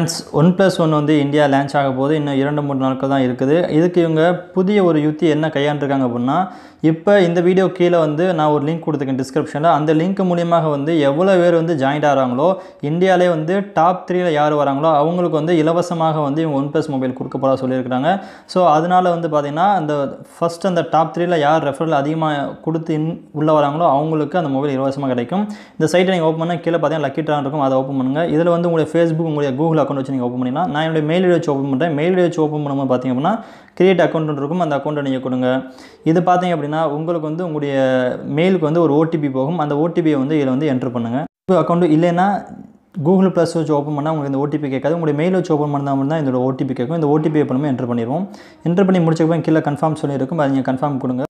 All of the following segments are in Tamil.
ஃப்ரெண்ட்ஸ் ஒன் ப்ளஸ் ஒன் வந்து இந்தியா லான்ச் ஆக போது இன்னும் இரண்டு மூணு நாட்கள் தான் இருக்குது. இதுக்கு இவங்க புதிய ஒரு யுத்தி என்ன கையாண்டிருக்காங்க அப்படின்னா இப்போ இந்த வீடியோ கீழே வந்து நான் ஒரு லிங்க் கொடுத்துருக்கேன் டிஸ்கிரிப்ஷனில் அந்த லிங்க் மூலியமாக வந்து எவ்வளோ பேர் வந்து ஜாயின்ட் ஆகிறாங்களோ இந்தியாவிலே வந்து டாப் த்ரீல யார் வராங்களோ அவங்களுக்கு வந்து இலவசமாக வந்து இவங்க ஒன் ப்ளஸ் மொபைல் கொடுக்க போகிறா சொல்லியிருக்கிறாங்க. ஸோ அதனால் வந்து பார்த்திங்கன்னா அந்த ஃபஸ்ட் அந்த டாப் த்ரீல யார் ரெஃபரல் அதிகமாக கொடுத்து இன் உள்ளே வராங்களோ அவங்களுக்கு அந்த மொபைல் இலவசமாக கிடைக்கும். இந்த சைட்டை நீங்கள் ஓப்பன் பண்ணால் கீழே பார்த்தீங்கன்னா லக்கி ட்ரான் இருக்கும். அதை ஓப்பன் பண்ணுங்கள் இதில் வந்து உங்களுடைய ஃபேஸ்புக் உங்களுடைய கூகுள் அக்கௌண்ட் வச்சு நீங்கள் ஓப்பன் பண்ணிக்கலாம் நான் என்னுடைய மெயில் ஐடி வச்சு ஓப்பன் பண்ணுறேன் மெயில் ஐடி வச்சு ஓப்பன் பண்ணும்போது பார்த்திங்க அப்படின்னா கிரியேட் அக்கௌண்ட் இருக்கும். அந்த அக்கௌண்ட்டை நீங்கள் கொடுங்க. இது பார்த்தீங்க அப்படின்னா உங்களுக்கு வந்து உங்களுடைய மெயிலுக்கு வந்து ஒரு ஓடிபி போகும். அந்த ஓடிபியை வந்து இதில் வந்து என்ட்ரு பண்ணுங்கள் அக்கௌண்ட்டு இல்லைன்னா கூகுள் ப்ளஸ் வச்சு ஓப்பன் பண்ணால் உங்களுக்கு இந்த ஓடிபி கேட்காது. உங்களுடைய மெயில் வச்சு ஓப்பன் பண்ணால் மட்டும் தான் இதோட ஓடிபி கேட்கும். இந்த ஓடிபி எப்பவுமே என்ட்ரு பண்ணிடுவோம். என்ட்ரு பண்ணி முடிச்சப்போ கீழே கன்ஃபார்ம் சொல்லியிருக்கும். அதை நீங்கள் கன்ஃபார்ம் கொடுங்க.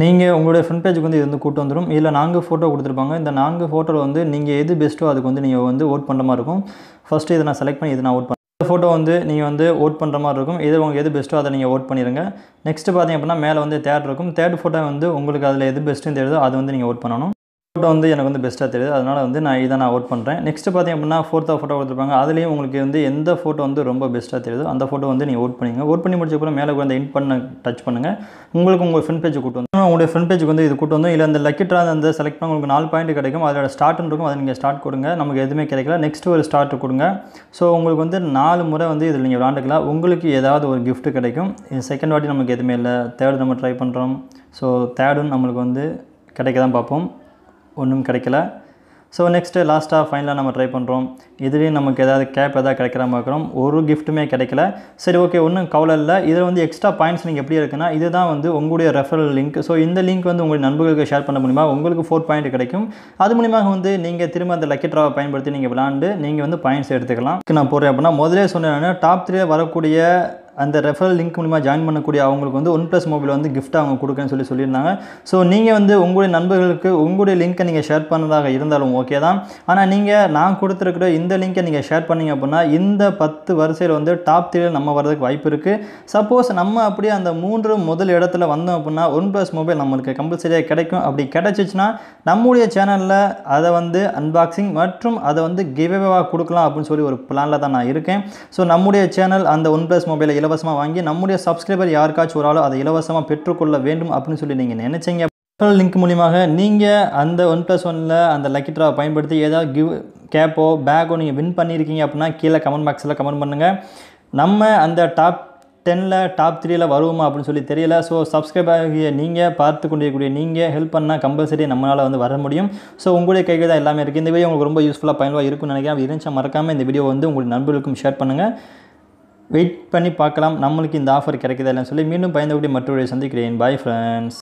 நீங்கள் உங்களுடைய ஃப்ரண்ட் பேஜுக்கு வந்து இது வந்து கூட்டு வந்துடும் இதில் நான்கு ஃபோட்டோ கொடுத்துருப்பாங்க. இந்த நான்கு ஃபோட்டோவில் வந்து நீங்கள் எது பெஸ்ட்டோ அதுக்கு வந்து நீங்கள் வந்து ஓட் பண்ணுற மாதிரி இருக்கும். ஃபஸ்ட்டு இதை நான் செலக்ட் பண்ணி இதை நான் ஓட் பண்ணேன் இந்த ஃபோட்டோ வந்து நீங்கள் வந்து ஓட் பண்ணுற மாதிரி இருக்கும். இது உங்களுக்கு எது பெஸ்ட்டோ அதை நீங்கள் ஓட் பண்ணிடுங்க நெக்ஸ்ட்டு பார்த்தீங்க அப்படின்னா மேலே வந்து தேர்ட் இருக்கும். தேர்ட் ஃபோட்டோ வந்து உங்களுக்கு அதில் எது பெஸ்ட்டுன்னு தெரியுதோ அதை வந்து நீங்கள் ஓட் பண்ணணும். ஃபோட்டோ வந்து எனக்கு வந்து பெஸ்ட்டாக தெரியுது. அதனால் வந்து நான் இதை நான் அவுட் பண்ணுறேன் நெக்ஸ்ட்டு பார்த்தீங்க அப்படின்னா ஃபோர்த்தாக ஃபோட்டோ கொடுத்துருப்பாங்க. அதுலேயும் உங்களுக்கு வந்து எந்த ஃபோட்டோ வந்து ரொம்ப பெஸ்ட்டாக தெரியுதோ அந்த ஃபோட்டோ வந்து நீங்கள் ஓட் பண்ணிங்க. ஓட் பண்ணி முடிச்சப்பறம் மேலே அந்த இன் பண்ண டச் பண்ணுங்கள் உங்களுக்கு உங்கள் ஃப்ரெண்ட் பேஜ் கூட்டு வந்து உங்களுடைய ஃப்ரெண்ட் பேஜுக்கு வந்து இது கூட்டு வந்து இல்லை அந்த லக்கி ட்ரா அந்த செலக்ட் பண்ண உங்களுக்கு நாலு பாயிண்ட் கிடைக்கும். அதோட ஸ்டார்ட்னு இருக்கும். அதை நீங்கள் ஸ்டார்ட் கொடுங்க. நமக்கு எதுவுமே கிடைக்கல. நெக்ஸ்ட் ஒரு ஸ்டார்ட் கொடுங்க. ஸோ உங்களுக்கு வந்து நாலு முறை வந்து இதில் நீங்கள் விளாண்டுக்கலாம். உங்களுக்கு ஏதாவது ஒரு கிஃப்ட் கிடைக்கும். செகண்ட் வாட்டி நமக்கு எதுவுமே இல்லை. தேர்ட் நம்ம ட்ரை பண்ணுறோம் ஸோ தேர்டும் நம்மளுக்கு வந்து கிடைக்க தான் பார்ப்போம். ஒன்றும் கிடைக்கல. ஸோ நெக்ஸ்ட்டு லாஸ்ட்டாக ஃபைனலாக நம்ம ட்ரை பண்ணுறோம் இதுலேயும் நமக்கு ஏதாவது கேப் எதாவது கிடைக்கிற பார்க்குறோம் ஒரு கிஃப்ட்டுமே கிடைக்கல. சரி ஓகே ஒன்றும் கவலை இல்லை. இதில் வந்து எக்ஸ்ட்ரா பாயிண்ட்ஸ் நீங்கள் எப்படி இருக்குன்னா இதுதான் வந்து உங்களுடைய ரெஃபரல் லிங்க் ஸோ இந்த லிங்க் வந்து உங்களுடைய நண்பர்களுக்கு ஷேர் பண்ண முடியுமா? உங்களுக்கு ஃபோர் பாயிண்ட் கிடைக்கும். அது மூலியமாக வந்து நீங்கள் திரும்ப அந்த லக்கி ட்ராவை பயன்படுத்தி நீங்கள் விளாண்டு நீங்கள் வந்து பாயிண்ட்ஸ் எடுத்துக்கலாம். நான் போடுறேன் அப்படின்னா முதலே சொன்னேன் டாப் த்ரீ வரக்கூடிய அந்த ரெஃபரல் லிங்க் மூலிமா ஜாயின் பண்ணக்கூடிய அவங்களுக்கு வந்து ஒன் ப்ளஸ் மொபைல் வந்து கிஃப்ட் அவங்க கொடுக்குறேன்னு சொல்லி சொல்லியிருந்தாங்க. ஸோ நீங்கள் வந்து உங்களுடைய நண்பர்களுக்கு உங்களுடைய லிங்க்கை நீங்கள் ஷேர் பண்ணதாக இருந்தாலும் ஓகே தான். ஆனால் நீங்கள் நான் கொடுத்துருக்கிற இந்த லிங்க்கை நீங்கள் ஷேர் பண்ணீங்க அப்படின்னா இந்த பத்து வரிசையில் வந்து டாப் த்ரீயில் நம்ம வரதுக்கு வாய்ப்பு இருக்குது சப்போஸ் நம்ம அப்படியே அந்த மூன்று முதல் இடத்துல வந்தோம் அப்படின்னா ஒன் ப்ளஸ் மொபைல் நம்மளுக்கு கம்பல்சரியாக கிடைக்கும். அப்படி கிடைச்சிச்சுன்னா நம்முடைய சேனலில் அதை வந்து அன்பாக்சிங் மற்றும் அதை வந்து கிவ்அவேவாக கொடுக்கலாம் அப்படின்னு சொல்லி ஒரு பிளானில் தான் நான் இருக்கேன். ஸோ நம்முடைய சேனல் அந்த ஒன் ப்ளஸ் மொபைலை இலவசமாக வாங்கி நம்முடைய சப்ஸ்கிரைபர் யாருக்காச்சும் ஒரு ஆளோ அதை இலவசமாக பெற்றுக்கொள்ள வேண்டும் அப்படின்னு சொல்லி நீங்கள் நினைச்சீங்க. லிங்க் மூலியமாக நீங்கள் அந்த ஒன் ப்ளஸ் ஒனில் அந்த லக்கி ட்ராவை பயன்படுத்தி ஏதாவது கிவ் கேப்போ பேக்கோ நீங்கள் வின் பண்ணியிருக்கீங்க அப்படின்னா கீழே கமெண்ட் பாக்ஸில் கமெண்ட் பண்ணுங்கள் நம்ம அந்த டாப் டெனில் டாப் த்ரீயில் வருவோமா அப்படின்னு சொல்லி தெரியல. ஸோ சப்ஸ்கிரைப் ஆகிய நீங்கள் பார்த்து கொண்டிருக்கக்கூடிய நீங்கள் ஹெல்ப் பண்ணால் கம்பல்சரி நம்மளால் வந்து வர முடியும். ஸோ உங்களுடைய கைகள் தான் எல்லாமே இருக்குது இந்த வீடியோ உங்களுக்கு ரொம்ப யூஸ்ஃபுல்லாக பயனுள்ள இருக்கும்னு நினைக்கிறேன். இருந்துச்சா மறக்காமல் இந்த வீடியோ வந்து உங்களுடைய நண்பர்களுக்கும் ஷேர் பண்ணுங்கள் வெயிட் பண்ணி பார்க்கலாம். நம்மளுக்கு இந்த ஆஃபர் கிடைக்குதா இல்லைன்னு சொல்லி மீண்டும் பயந்தபடி மற்றொரு சந்திக்கிறேன். Bye friends